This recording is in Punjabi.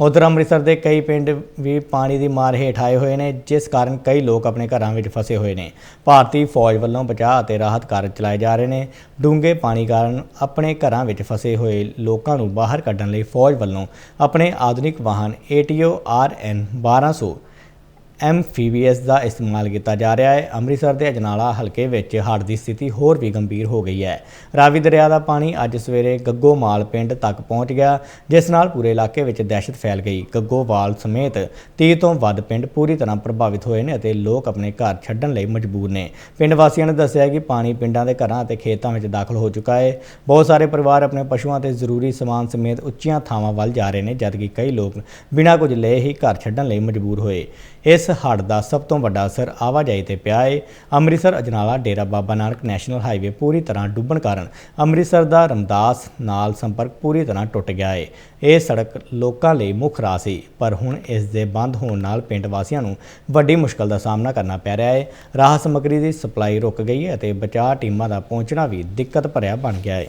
ਉਧਰ ਅੰਮ੍ਰਿਤਸਰ ਦੇ ਕਈ ਪਿੰਡ ਵੀ ਪਾਣੀ ਦੀ ਮਾਰ ਹੇਠ ਆਏ ਹੋਏ ਨੇ, ਜਿਸ ਕਾਰਨ ਕਈ ਲੋਕ ਆਪਣੇ ਘਰਾਂ ਵਿੱਚ ਫਸੇ ਹੋਏ ਨੇ। ਭਾਰਤੀ ਫੌਜ ਵੱਲੋਂ ਬਚਾਅ ਅਤੇ ਰਾਹਤ ਕਾਰਜ ਚਲਾਏ ਜਾ ਰਹੇ ਨੇ। ਡੂੰਘੇ ਪਾਣੀ ਕਾਰਨ ਆਪਣੇ ਘਰਾਂ ਵਿੱਚ ਫਸੇ ਹੋਏ ਲੋਕਾਂ ਨੂੰ ਬਾਹਰ ਕੱਢਣ ਲਈ ਫੌਜ ਵੱਲੋਂ ਆਪਣੇ ਆਧੁਨਿਕ ਵਾਹਨ ATO RN 1200 ਐਮਫੀਬੀਐਸ ਦਾ ਇਸਤੇਮਾਲ ਕੀਤਾ ਜਾ ਰਿਹਾ ਹੈ। ਅੰਮ੍ਰਿਤਸਰ ਦੇ ਅਜਨਾਲਾ ਹਲਕੇ ਵਿੱਚ ਹੜ੍ਹ ਦੀ ਸਥਿਤੀ ਹੋਰ ਵੀ ਗੰਭੀਰ ਹੋ ਗਈ ਹੈ। ਰਾਵੀ ਦਰਿਆ ਦਾ ਪਾਣੀ ਅੱਜ ਸਵੇਰੇ ਗੱਗੋਮਾਲ ਪਿੰਡ ਤੱਕ ਪਹੁੰਚ ਗਿਆ, ਜਿਸ ਨਾਲ ਪੂਰੇ ਇਲਾਕੇ ਵਿੱਚ ਦਹਿਸ਼ਤ ਫੈਲ ਗਈ। ਗੱਗੋਵਾਲ ਸਮੇਤ 30 ਤੋਂ ਵੱਧ ਪਿੰਡ ਪੂਰੀ ਤਰ੍ਹਾਂ ਪ੍ਰਭਾਵਿਤ ਹੋਏ ਨੇ ਅਤੇ ਲੋਕ ਆਪਣੇ ਘਰ ਛੱਡਣ ਲਈ ਮਜਬੂਰ ਨੇ। ਪਿੰਡ ਵਾਸੀਆਂ ਨੇ ਦੱਸਿਆ ਕਿ ਪਾਣੀ ਪਿੰਡਾਂ ਦੇ ਘਰਾਂ ਅਤੇ ਖੇਤਾਂ ਵਿੱਚ ਦਾਖਲ ਹੋ ਚੁੱਕਾ ਹੈ। ਬਹੁਤ ਸਾਰੇ ਪਰਿਵਾਰ ਆਪਣੇ ਪਸ਼ੂਆਂ ਤੇ ਜ਼ਰੂਰੀ ਸਮਾਨ ਸਮੇਤ ਉੱਚੀਆਂ ਥਾਵਾਂ ਵੱਲ ਜਾ ਰਹੇ ਨੇ, ਜਦਕਿ ਕਈ ਲੋਕ ਬਿਨਾਂ ਕੁਝ ਲਏ ਹੀ ਘਰ ਛੱਡਣ ਲਈ ਮਜਬੂਰ ਹੋਏ। ਇਸ ਇਸ ਹੜ੍ਹ ਦਾ ਸਭ ਤੋਂ ਵੱਡਾ ਅਸਰ ਆਵਾਜਾਈ ਤੇ ਪਿਆ ਹੈ ਅੰਮ੍ਰਿਤਸਰ, ਅਜਨਾਲਾ, ਡੇਰਾ ਬਾਬਾ ਨਾਨਕ ਨੈਸ਼ਨਲ ਹਾਈਵੇ ਪੂਰੀ ਤਰ੍ਹਾਂ ਡੁੱਬਣ ਕਾਰਨ ਅੰਮ੍ਰਿਤਸਰ ਦਾ ਰਮਦਾਸ ਨਾਲ ਸੰਪਰਕ ਪੂਰੀ ਤਰ੍ਹਾਂ ਟੁੱਟ ਗਿਆ ਹੈ ਇਹ ਸੜਕ ਲੋਕਾਂ ਲਈ ਮੁੱਖ ਰਾਹ ਸੀ, ਪਰ ਹੁਣ ਇਸ ਦੇ ਬੰਦ ਹੋਣ ਨਾਲ ਪਿੰਡ ਵਾਸੀਆਂ ਨੂੰ ਵੱਡੀ ਮੁਸ਼ਕਲ ਦਾ ਸਾਹਮਣਾ ਕਰਨਾ ਪੈ ਰਿਹਾ ਹੈ ਰਾਹਤ ਸਮੱਗਰੀ ਦੀ ਸਪਲਾਈ ਰੁਕ ਗਈ ਹੈ ਅਤੇ ਬਚਾਅ ਟੀਮਾਂ ਦਾ ਪਹੁੰਚਣਾ ਵੀ ਦਿੱਕਤ ਭਰਿਆ ਬਣ ਗਿਆ ਹੈ